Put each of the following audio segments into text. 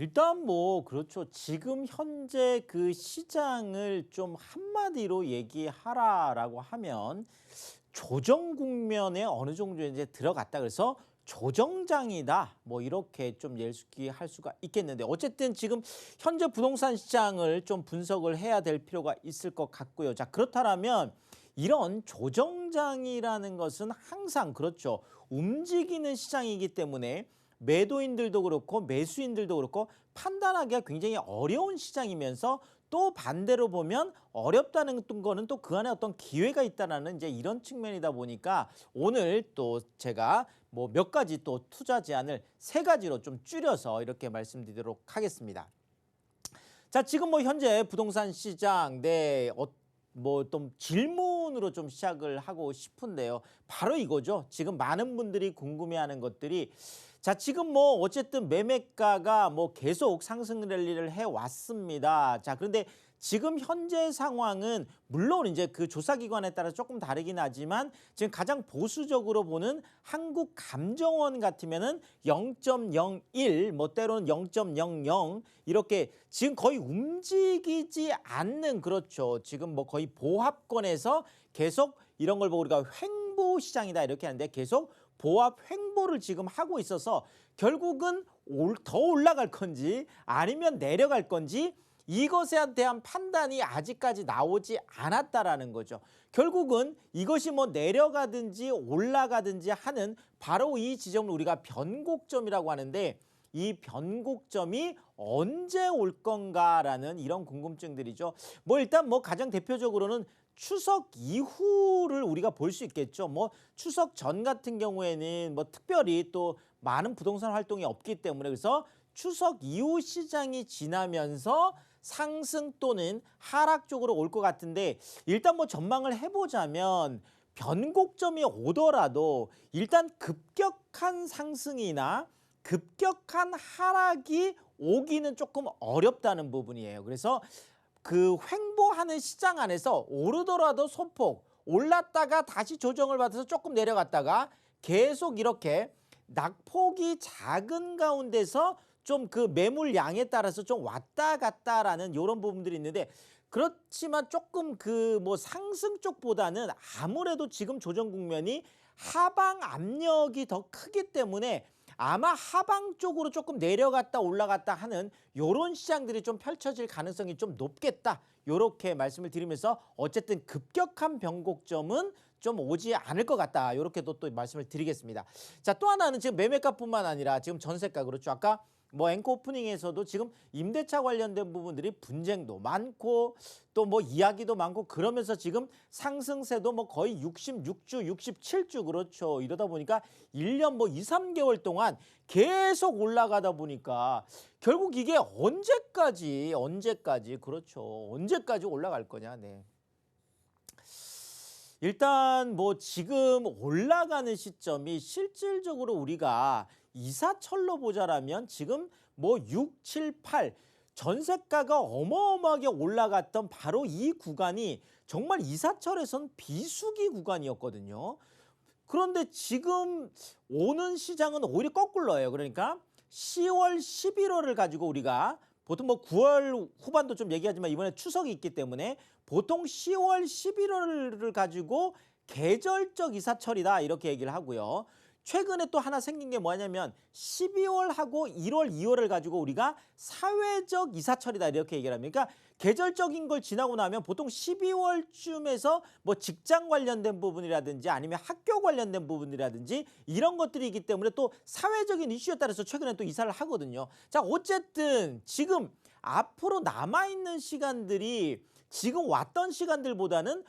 일단 뭐 그렇죠. 지금 현재 그 시장을 좀 한마디로 얘기하라라고 하면 조정 국면에 어느 정도 이제 들어갔다 그래서 조정장이다 뭐 이렇게 좀 예수기할 수가 있겠는데 어쨌든 지금 현재 부동산 시장을 좀 분석을 해야 될 필요가 있을 것 같고요. 자 그렇다면 이런 조정장이라는 것은 항상 그렇죠. 움직이는 시장이기 때문에 매도인들도 그렇고 매수인들도 그렇고 판단하기가 굉장히 어려운 시장이면서 또 반대로 보면 어렵다는 거는 또 그 안에 어떤 기회가 있다라는 이제 이런 측면이다 보니까 오늘 또 제가 뭐 몇 가지 또 투자 제안을 세 가지로 좀 줄여서 이렇게 말씀드리도록 하겠습니다. 자, 지금 뭐 현재 부동산 시장 네, 어, 뭐좀 질문으로 좀 시작을 하고 싶은데요. 바로 이거죠. 지금 많은 분들이 궁금해하는 것들이 자, 지금 뭐 어쨌든 매매가가 뭐 계속 상승 랠리를 해 왔습니다. 자, 그런데 지금 현재 상황은 물론 이제 그 조사 기관에 따라 조금 다르긴 하지만 지금 가장 보수적으로 보는 한국 감정원 같으면은 0.01, 뭐 때로는 0.00 이렇게 지금 거의 움직이지 않는 그렇죠. 지금 뭐 거의 보합권에서 계속 이런 걸 보고 우리가 횡보 시장이다 이렇게 하는데 계속 보합 횡보를 지금 하고 있어서 결국은 올, 더 올라갈 건지 아니면 내려갈 건지 이것에 대한 판단이 아직까지 나오지 않았다라는 거죠. 결국은 이것이 뭐 내려가든지 올라가든지 하는 바로 이 지점을 우리가 변곡점이라고 하는데 이 변곡점이 언제 올 건가라는 이런 궁금증들이죠. 뭐 일단 뭐 가장 대표적으로는 추석 이후를 우리가 볼 수 있겠죠. 뭐 추석 전 같은 경우에는 뭐 특별히 또 많은 부동산 활동이 없기 때문에 그래서 추석 이후 시장이 지나면서 상승 또는 하락 쪽으로 올 것 같은데 일단 뭐 전망을 해보자면 변곡점이 오더라도 일단 급격한 상승이나 급격한 하락이 오기는 조금 어렵다는 부분이에요. 그래서 그 횡보하는 시장 안에서 오르더라도 소폭 올랐다가 다시 조정을 받아서 조금 내려갔다가 계속 이렇게 낙폭이 작은 가운데서 좀 그 매물 양에 따라서 좀 왔다 갔다라는 이런 부분들이 있는데 그렇지만 조금 그 뭐 상승 쪽보다는 아무래도 지금 조정 국면이 하방 압력이 더 크기 때문에 아마 하방 쪽으로 조금 내려갔다 올라갔다 하는 요런 시장들이 좀 펼쳐질 가능성이 좀 높겠다. 요렇게 말씀을 드리면서 어쨌든 급격한 변곡점은 좀 오지 않을 것 같다. 요렇게도 또 말씀을 드리겠습니다. 자, 또 하나는 지금 매매가뿐만 아니라 지금 전세가 그렇죠. 아까 뭐 앵커 오프닝에서도 지금 임대차 관련된 부분들이 분쟁도 많고 또 뭐 이야기도 많고 그러면서 지금 상승세도 뭐 거의 66주, 67주 그렇죠. 이러다 보니까 1년 뭐 2, 3개월 동안 계속 올라가다 보니까 결국 이게 언제까지 언제까지 그렇죠. 언제까지 올라갈 거냐. 네. 일단 뭐 지금 올라가는 시점이 실질적으로 우리가 이사철로 보자라면 지금 뭐 6, 7, 8 전세가가 어마어마하게 올라갔던 바로 이 구간이 정말 이사철에선 비수기 구간이었거든요. 그런데 지금 오는 시장은 오히려 거꾸로예요. 그러니까 10월, 11월을 가지고 우리가 보통 뭐 9월 후반도 좀 얘기하지만 이번에 추석이 있기 때문에 보통 10월, 11월을 가지고 계절적 이사철이다 이렇게 얘기를 하고요. 최근에 또 하나 생긴 게 뭐냐면 12월하고 1월, 2월을 가지고 우리가 사회적 이사철이다 이렇게 얘기를 합니다. 그러니까 계절적인 걸 지나고 나면 보통 12월쯤에서 뭐 직장 관련된 부분이라든지 아니면 학교 관련된 부분이라든지 이런 것들이기 때문에 또 사회적인 이슈에 따라서 최근에 또 이사를 하거든요. 자, 어쨌든 지금 앞으로 남아있는 시간들이 지금 왔던 시간들보다는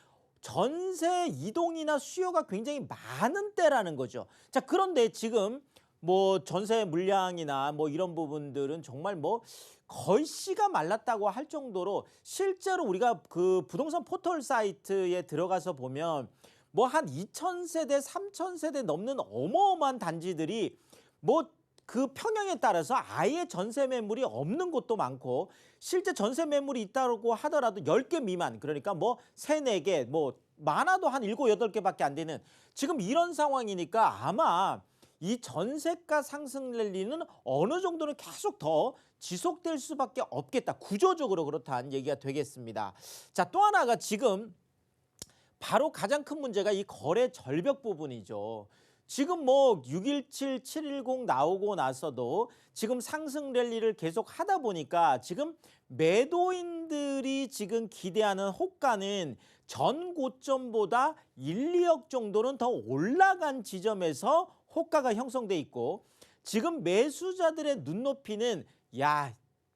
전세 이동이나 수요가 굉장히 많은 때라는 거죠. 자, 그런데 지금 뭐 전세 물량이나 뭐 이런 부분들은 정말 뭐 거의 씨가 말랐다고 할 정도로 실제로 우리가 그 부동산 포털 사이트에 들어가서 보면 뭐 한 2,000세대, 3,000세대 넘는 어마어마한 단지들이 뭐 그 평형에 따라서 아예 전세 매물이 없는 곳도 많고 실제 전세 매물이 있다고 하더라도 10개 미만 그러니까 뭐 3, 4개 뭐 많아도 한 7, 8개밖에 안 되는 지금 이런 상황이니까 아마 이 전세가 상승 랠리는 어느 정도는 계속 더 지속될 수밖에 없겠다. 구조적으로 그렇다는 얘기가 되겠습니다. 자, 또 하나가 지금 바로 가장 큰 문제가 이 거래 절벽 부분이죠. 지금 뭐 617, 710 나오고 나서도 지금 상승 랠리를 계속 하다 보니까 지금 매도인들이 지금 기대하는 호가는 전 고점보다 1, 2억 정도는 더 올라간 지점에서 호가가 형성돼 있고 지금 매수자들의 눈높이는 야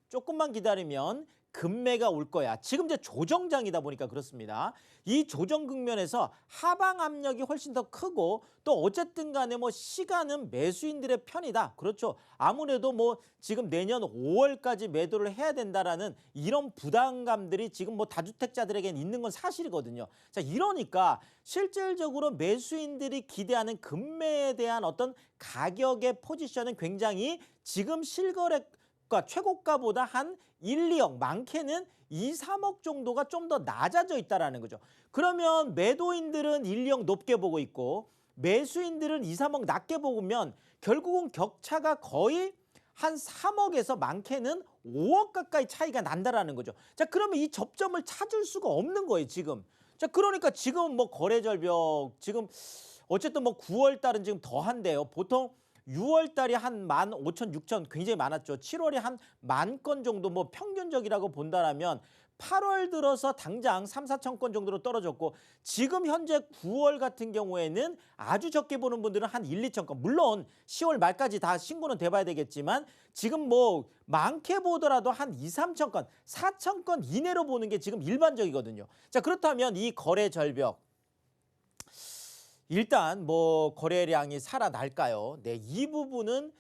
조금만 기다리면 금매가 올 거야. 지금 이제 조정장이다 보니까 그렇습니다. 이 조정 국면에서 하방 압력이 훨씬 더 크고 또 어쨌든 간에 뭐 시간은 매수인들의 편이다. 그렇죠. 아무래도 뭐 지금 내년 5월까지 매도를 해야 된다라는 이런 부담감들이 지금 뭐 다주택자들에겐 있는 건 사실이거든요. 자, 이러니까 실질적으로 매수인들이 기대하는 금매에 대한 어떤 가격의 포지션은 굉장히 지금 실거래 가 최고가보다 한 1, 2억 많게는 2, 3억 정도가 좀 더 낮아져 있다라는 거죠. 그러면 매도인들은 1, 2억 높게 보고 있고 매수인들은 2, 3억 낮게 보면 결국은 격차가 거의 한 3억에서 많게는 5억 가까이 차이가 난다라는 거죠. 자, 그러면 이 접점을 찾을 수가 없는 거예요, 지금. 자, 그러니까 지금 뭐 거래 절벽 지금 어쨌든 뭐 9월 달은 지금 더한데요. 보통 6월 달이 한 만 오천 육천 굉장히 많았죠. 7월에 한만 건 정도 뭐 평균적이라고 본다라면 8월 들어서 당장 3, 4천 건 정도로 떨어졌고 지금 현재 9월 같은 경우에는 아주 적게 보는 분들은 한 1, 2천 건. 물론 10월 말까지 다 신고는 돼봐야 되겠지만 지금 뭐 많게 보더라도 한 2, 3천 건, 4천 건 이내로 보는 게 지금 일반적이거든요. 자 그렇다면 이 거래 절벽 일단 뭐 거래량이 살아날까요? 네, 이 부분은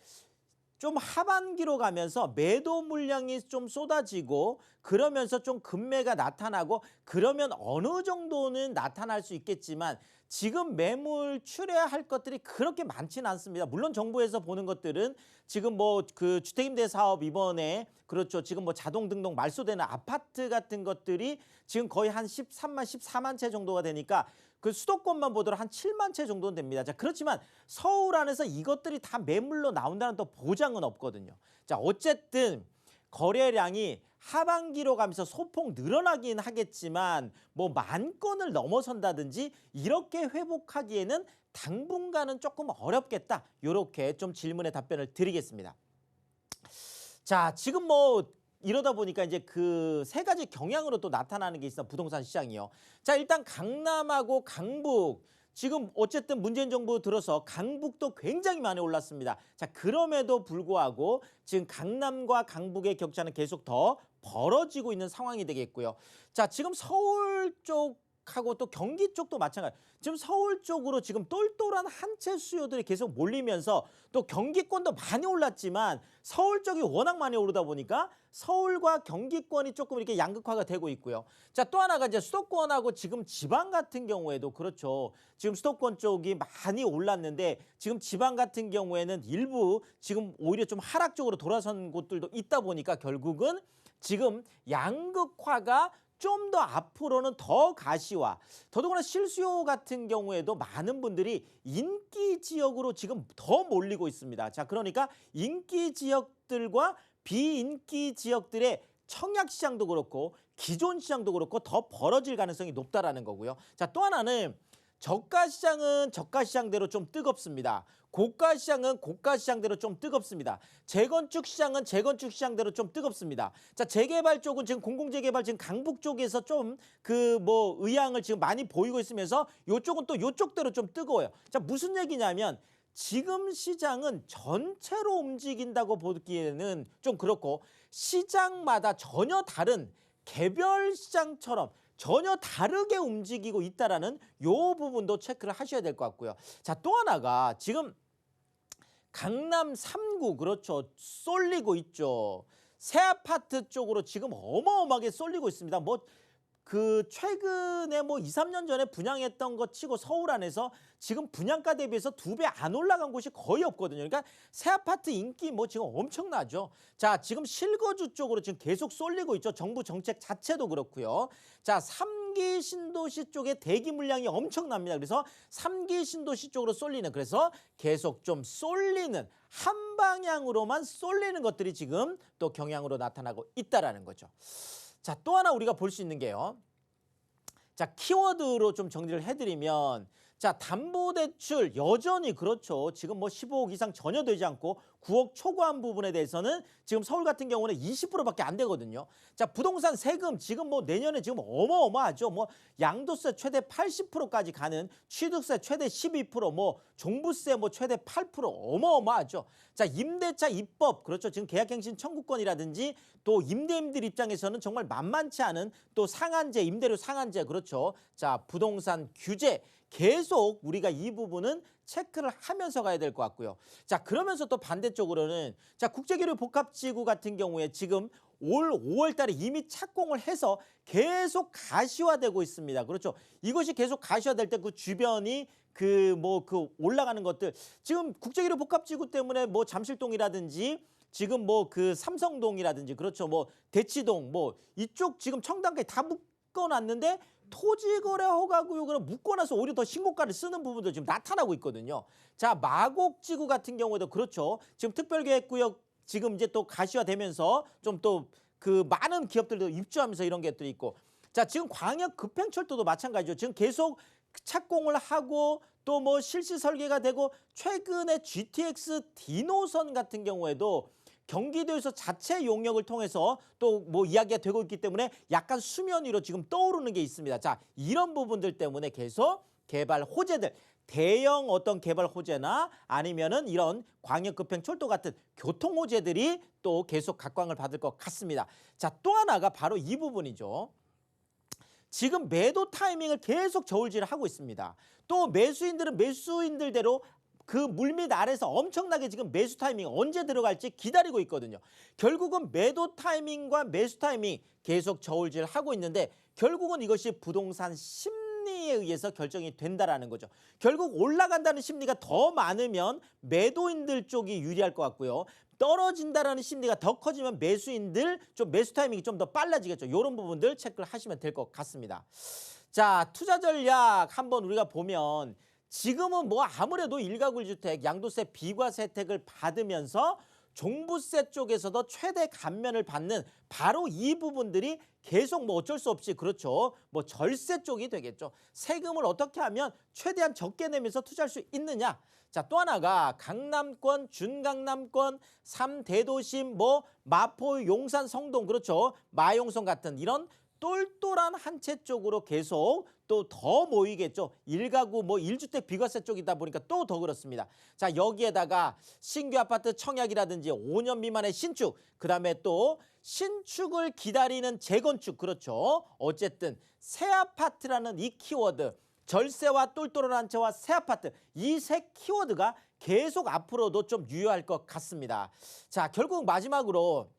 좀 하반기로 가면서 매도 물량이 좀 쏟아지고 그러면서 좀 금매가 나타나고 그러면 어느 정도는 나타날 수 있겠지만 지금 매물 출회할 것들이 그렇게 많지는 않습니다. 물론 정부에서 보는 것들은 지금 뭐 그 주택임대 사업 이번에 그렇죠. 지금 뭐 자동 등록 말소되는 아파트 같은 것들이 지금 거의 한 13만 14만 채 정도가 되니까 그 수도권만 보더라도 한 7만 채 정도는 됩니다. 자, 그렇지만 서울 안에서 이것들이 다 매물로 나온다는 또 보장은 없거든요. 자, 어쨌든 거래량이 하반기로 가면서 소폭 늘어나긴 하겠지만 뭐 만 건을 넘어선다든지 이렇게 회복하기에는 당분간은 조금 어렵겠다. 이렇게 좀 질문에 답변을 드리겠습니다. 자, 지금 뭐 이러다 보니까 이제 그 세 가지 경향으로 또 나타나는 게 있어 부동산 시장이요. 자, 일단 강남하고 강북 지금 어쨌든 문재인 정부 들어서 강북도 굉장히 많이 올랐습니다. 자, 그럼에도 불구하고 지금 강남과 강북의 격차는 계속 더 벌어지고 있는 상황이 되겠고요. 자, 지금 서울 쪽 하고 또 경기 쪽도 마찬가지. 지금 서울 쪽으로 지금 똘똘한 한채 수요들이 계속 몰리면서 또 경기권도 많이 올랐지만 서울 쪽이 워낙 많이 오르다 보니까 서울과 경기권이 조금 이렇게 양극화가 되고 있고요. 자, 또 하나가 이제 수도권하고 지금 지방 같은 경우에도 그렇죠. 지금 수도권 쪽이 많이 올랐는데 지금 지방 같은 경우에는 일부 지금 오히려 좀 하락 쪽으로 돌아선 곳들도 있다 보니까 결국은 지금 양극화가 좀 더 앞으로는 더 가시화, 더더구나 실수요 같은 경우에도 많은 분들이 인기 지역으로 지금 더 몰리고 있습니다. 자, 그러니까 인기 지역들과 비인기 지역들의 청약 시장도 그렇고 기존 시장도 그렇고 더 벌어질 가능성이 높다라는 거고요. 자, 또 하나는 저가 시장은 저가 시장대로 좀 뜨겁습니다. 고가 시장은 고가 시장대로 좀 뜨겁습니다. 재건축 시장은 재건축 시장대로 좀 뜨겁습니다. 자, 재개발 쪽은 지금 공공재개발 지금 강북 쪽에서 좀 그 뭐 의향을 지금 많이 보이고 있으면서 요쪽은 또 요쪽대로 좀 뜨거워요. 자, 무슨 얘기냐면 지금 시장은 전체로 움직인다고 보기에는 좀 그렇고 시장마다 전혀 다른 개별 시장처럼 전혀 다르게 움직이고 있다라는 요 부분도 체크를 하셔야 될 것 같고요. 자, 또 하나가 지금 강남 3구 그렇죠. 쏠리고 있죠. 새 아파트 쪽으로 지금 어마어마하게 쏠리고 있습니다. 뭐 그 최근에 뭐 2, 3년 전에 분양했던 것 치고 서울 안에서 지금 분양가 대비해서 두 배 안 올라간 곳이 거의 없거든요. 그러니까 새 아파트 인기 뭐 지금 엄청나죠. 자, 지금 실거주 쪽으로 지금 계속 쏠리고 있죠. 정부 정책 자체도 그렇고요. 자, 3 삼기 신도시 쪽에 대기 물량이 엄청납니다. 그래서 삼기 신도시 쪽으로 쏠리는 그래서 계속 좀 쏠리는 한 방향으로만 쏠리는 것들이 지금 또 경향으로 나타나고 있다라는 거죠. 자, 또 하나 우리가 볼 수 있는 게요. 자, 키워드로 좀 정리를 해드리면 자, 담보대출 여전히 그렇죠. 지금 뭐 15억 이상 전혀 되지 않고 9억 초과한 부분에 대해서는 지금 서울 같은 경우는 20%밖에 안 되거든요. 자, 부동산 세금 지금 뭐 내년에 지금 어마어마하죠. 뭐 양도세 최대 80%까지 가는 취득세 최대 12%, 뭐 종부세 뭐 최대 8% 어마어마하죠. 자, 임대차 입법 그렇죠. 지금 계약갱신 청구권이라든지 또 임대인들 입장에서는 정말 만만치 않은 또 상한제, 임대료 상한제 그렇죠. 자, 부동산 규제 계속 우리가 이 부분은 체크를 하면서 가야 될 것 같고요. 자, 그러면서 또 반대쪽으로는 자, 국제기류 복합지구 같은 경우에 지금 올 5월 달에 이미 착공을 해서 계속 가시화되고 있습니다. 그렇죠. 이것이 계속 가시화될 때 그 주변이 그 뭐 그 올라가는 것들 지금 국제기류 복합지구 때문에 뭐 잠실동이라든지 지금 뭐 그 삼성동이라든지 그렇죠. 뭐 대치동 뭐 이쪽 지금 청담까지 다 묶어놨는데 토지거래 허가구역으로 묶어놔서 오히려 더 신고가를 쓰는 부분도 지금 나타나고 있거든요. 자 마곡지구 같은 경우에도 그렇죠. 지금 특별계획구역 지금 이제 또 가시화되면서 좀 또 그 많은 기업들도 입주하면서 이런 것들이 있고 자 지금 광역 급행철도도 마찬가지죠. 지금 계속 착공을 하고 또 뭐 실시 설계가 되고 최근에 GTX 디노선 같은 경우에도 경기도에서 자체 용역을 통해서 또 뭐 이야기가 되고 있기 때문에 약간 수면 위로 지금 떠오르는 게 있습니다. 자, 이런 부분들 때문에 계속 개발 호재들 대형 어떤 개발 호재나 아니면은 이런 광역급행 철도 같은 교통 호재들이 또 계속 각광을 받을 것 같습니다. 자, 또 하나가 바로 이 부분이죠. 지금 매도 타이밍을 계속 저울질을 하고 있습니다. 또 매수인들은 매수인들대로 그 물밑 아래서 엄청나게 지금 매수 타이밍 언제 들어갈지 기다리고 있거든요. 결국은 매도 타이밍과 매수 타이밍 계속 저울질 하고 있는데 결국은 이것이 부동산 심리에 의해서 결정이 된다라는 거죠. 결국 올라간다는 심리가 더 많으면 매도인들 쪽이 유리할 것 같고요. 떨어진다라는 심리가 더 커지면 매수인들 좀 매수 타이밍이 좀 더 빨라지겠죠. 이런 부분들 체크를 하시면 될 것 같습니다. 자, 투자 전략 한번 우리가 보면 지금은 뭐 아무래도 일가구 주택 양도세 비과세 혜택을 받으면서 종부세 쪽에서도 최대 감면을 받는 바로 이 부분들이 계속 뭐 어쩔 수 없이 그렇죠. 뭐 절세 쪽이 되겠죠. 세금을 어떻게 하면 최대한 적게 내면서 투자할 수 있느냐. 자, 또 하나가 강남권, 준강남권, 삼대도심, 뭐 마포, 용산, 성동 그렇죠. 마용성 같은 이런 똘똘한 한 채 쪽으로 계속 또 더 모이겠죠. 일가구 뭐 일주택 비과세 쪽이다 보니까 또 더 그렇습니다. 자, 여기에다가 신규 아파트 청약이라든지 5년 미만의 신축, 그다음에 또 신축을 기다리는 재건축 그렇죠. 어쨌든 새 아파트라는 이 키워드 절세와 똘똘한 한 채와 새 아파트 이 세 키워드가 계속 앞으로도 좀 유효할 것 같습니다. 자, 결국 마지막으로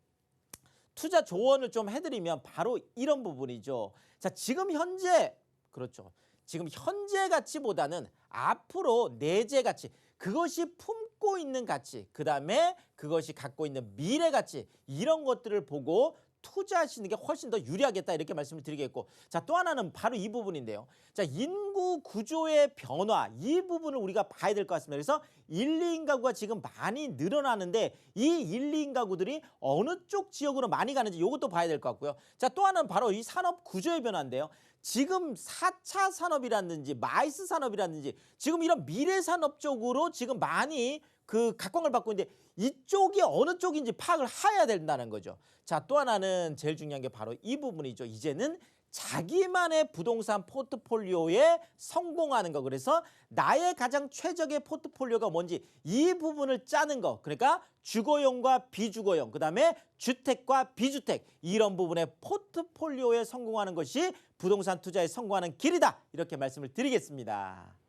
투자 조언을 좀 해드리면 바로 이런 부분이죠. 자, 지금 현재 그렇죠. 지금 현재 가치보다는 앞으로 내재 가치 그것이 품고 있는 가치 그 다음에 그것이 갖고 있는 미래 가치 이런 것들을 보고 투자하시는 게 훨씬 더 유리하겠다 이렇게 말씀을 드리겠고 자 또 하나는 바로 이 부분인데요. 자 인구 구조의 변화 이 부분을 우리가 봐야 될 것 같습니다. 그래서 1, 2인 가구가 지금 많이 늘어나는데 이 1, 2인 가구들이 어느 쪽 지역으로 많이 가는지 이것도 봐야 될 것 같고요. 자 또 하나는 바로 이 산업 구조의 변화인데요. 지금 4차 산업이라든지 마이스 산업이라든지 지금 이런 미래 산업 쪽으로 지금 많이 그 각광을 받고 있는데 이쪽이 어느 쪽인지 파악을 해야 된다는 거죠. 자, 또 하나는 제일 중요한 게 바로 이 부분이죠. 이제는 자기만의 부동산 포트폴리오에 성공하는 거. 그래서 나의 가장 최적의 포트폴리오가 뭔지 이 부분을 짜는 거. 그러니까 주거용과 비주거용, 그다음에 주택과 비주택 이런 부분의 포트폴리오에 성공하는 것이 부동산 투자에 성공하는 길이다. 이렇게 말씀을 드리겠습니다.